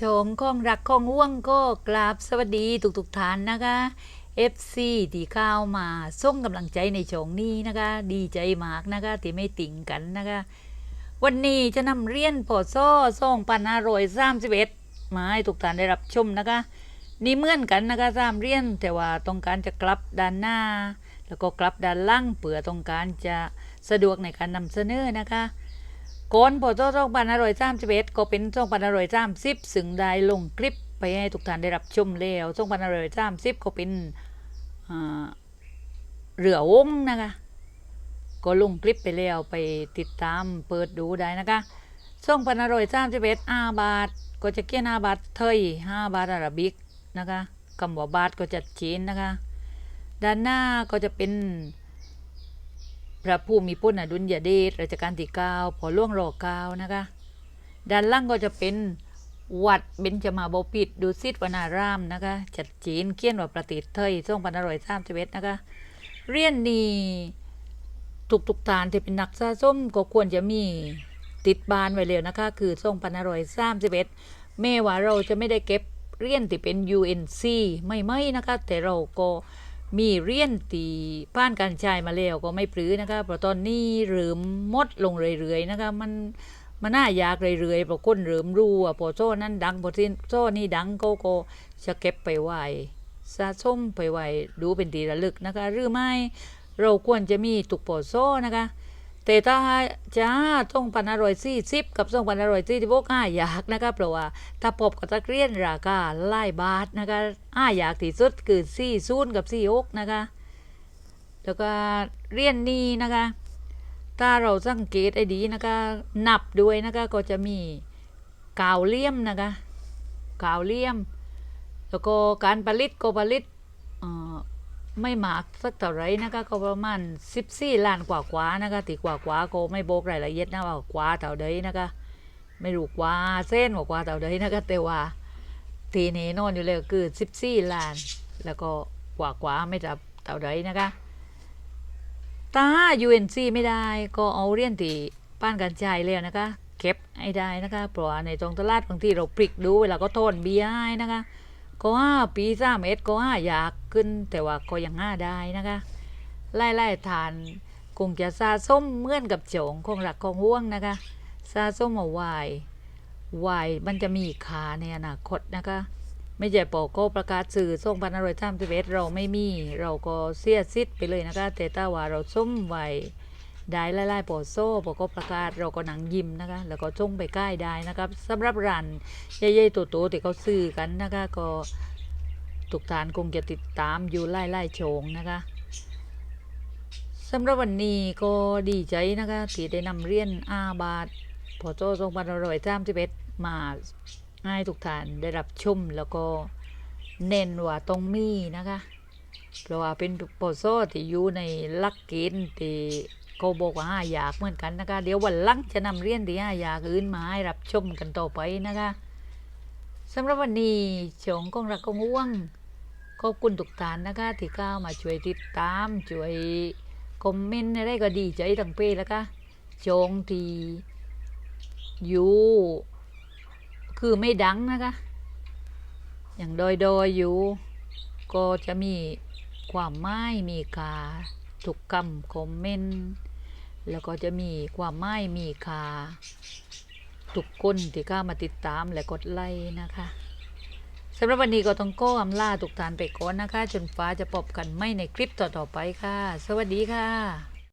ชงของรักของห่วงก็กราบสวัสดีทุกๆท่านนะคะ FC ที่เข้ามาส่งกำลังใจในชงนี้นะคะ ดีใจมากนะคะที่ไม่ติ่งกันนะคะ วันนี้จะนำเรียนพอซ่อส่งปันอร่อยสามสิบเอ็ดมาให้ทุกท่านได้รับชมนะคะ นี่เหมือนกันนะคะสามเรียนแต่ว่าต้องการจะกลับด้านหน้า แล้วก็กลับด้านล่างเผื่อต้องการจะสะดวกในการนำเสนอนะคะ ก่อนพอเจ้าสองพันอร่อยสามสิบเอ็ดก็เป็นสองพันอร่อยสามสิบซึ่งได้ลงคลิปไปให้ทุกท่านได้รับชมแล้วสองพันอร่อยสามสิบก็เป็นเรือวงนะคะก็ลงคลิปไปแล้วไปติดตามเปิดดูได้นะคะสองพันอร่อยสามสิบเอ็ดอาบาท ก็จะเกี่ยนอาบาทไทยห้าบาทอาราบิกนะคะคำว่าบาทก็จัดจีนนะคะ ด้านหน้าก็จะเป็น พระผู้มีพระอดุลยเดชรัชกาลที่เก้าพอล่วงรอเก้านะคะ ด้านล่างก็จะเป็นวัดเบญจมาบพิตรดุสิตวนารามนะคะจัดจีนเขียนว่าประติษฐ์ไทยส่งพันอร่อยสามสิบเอ็ดนะคะ เรียนนี้ทุกทุกๆทานที่เป็นนักสะสมก็ควรจะมีติดบานไว้เลยนะคะ คือส่งพันอร่อยสามสิบเอ็ดแม้ว่าเราจะไม่ได้เก็บเรียนที่เป็น UNC ไม่ไม่นะคะ แต่เราก็ มีเรียนตีผ่านการใช้มาแล้วก็ไม่ปลื้อนะคะเพราะตอนนี้เริ่มมดลงเรื่อยๆนะคะมันมันน่ายากเรื่อยๆเพราะคนเริ่มรู้ว่าพอโซ่นั้นดังพอที่โซ่นี่ดังก็ก็จะเก็บไปไหวสะสมไปไหวดูเป็นดีระลึกนะคะ หรือไม่เราควรจะมีตุกโปอโซ่นะคะ แต่ถ้าจะต้องพันอร่อยสี่สิบกับส่งพันอร่อยสี่สิบกห้าอยากนะคะเพราะว่าถ้าพบกับตะเกียนราคาไล่บาทนะคะห้าอยากที่สุดคือสี่ศูนย์กับสี่หกนะคะ แล้วก็เรียนนี้นะคะ ถ้าเราสังเกตไอ้ดีนะคะนับด้วยนะคะก็จะมีกาวเลี่ยมนะคะกาวเลี่ยม แล้วก็การผลิตก็ผลิต ไม่มากสักเท่าไรนะคะก็ประมาณ14ล้านกว่ากว่าๆนะคะตีกว่ากว่าๆก็ไม่บอกรายละเอียดนะว่ากว่าเท่าใดนะคะไม่รู้กว่าเส้นว่ากว่าเท่าใดนะคะแต่ว่าทีนี้นอนอยู่เลยคือ14ล้าน แล้วก็กว่ากว่าๆไม่จับเท่าใดนะคะถ้า UNC ไม่ได้ก็เอาเรียนที่ป้านกันใจายแล้วนะคะเก็บให้ได้นะคะเพราะในตรงตลาดบางทีเราปลิกดูเวลาก็โทนเบียร์นะคะ ก็ห้าปีสามเอ็ดก็ห้าอยากขึ้น แต่ว่าก็ยังห้าได้นะคะไล่ไล่ทานคงจะซาส้มเหมือนกับโจงของหลักของห่วงนะคะซาส้มเอาไว้ไว้มันจะมีขาในอนาคตนะคะ ไม่ใช่ปอก็ประกาศสื่อส่งพันอร่อยสามสิเอ็ดเราไม่มี เราก็เสียสิทธิ์ไปเลยนะคะ แต่ถ้าว่าเราส้มไว้ ได้ไล่ๆปอโซ่ปอก็ประกาศเราก็หนังยิ้มนะคะ แล้วก็ส่งไปใกล้ได้นะครับสำหรับร้านใหญ่ๆตัวโตๆที่เขาซื้อกันนะคะก็ทุกทานคงจะติดตามอยู่ไล่ๆโชงนะคะสำหรับวันนี้ก็ดีใจนะคะที่ได้นำเรียนอาบาทพอโซ่ส่งพันอร่อยสามสิเอ็ดมาให้ทุกท่านได้รับชมแล้วก็เน้นว่าต้องมีนะคะ เพราะว่าเป็นโปรโซที่อยู่ในลักเกณฑ์ที่ เขาบอกว่าห้าอยากเหมือนกันนะคะ เดี๋ยววันหลังจะนำเรียนที่ห้าอยากอื่นมาให้รับชมกันต่อไปนะคะสำหรับวันนี้ชงกองรักกองห่วงขอบคุณทุกท่านนะคะ ที่เข้ามาช่วยติดตามช่วยคอมเมนต์อะไรก็ดีใจทั้งเพศแล้วค่ะชงทีอยู่คือไม่ดังนะคะ อย่างดอยๆอยอยู่ ก็จะมีความหมายมีค่า ทุกคำคอมเมนต์แล้วก็จะมีความหมายมีค่าทุกคนที่เข้ามาติดตามและกดไลค์นะคะสำหรับวันนี้ก็ต้องก้อำลาทุกทานไปก่อนนะคะ จนฟ้าจะปบกันไม่ในคลิปต่อๆไปค่ะ สวัสดีค่ะ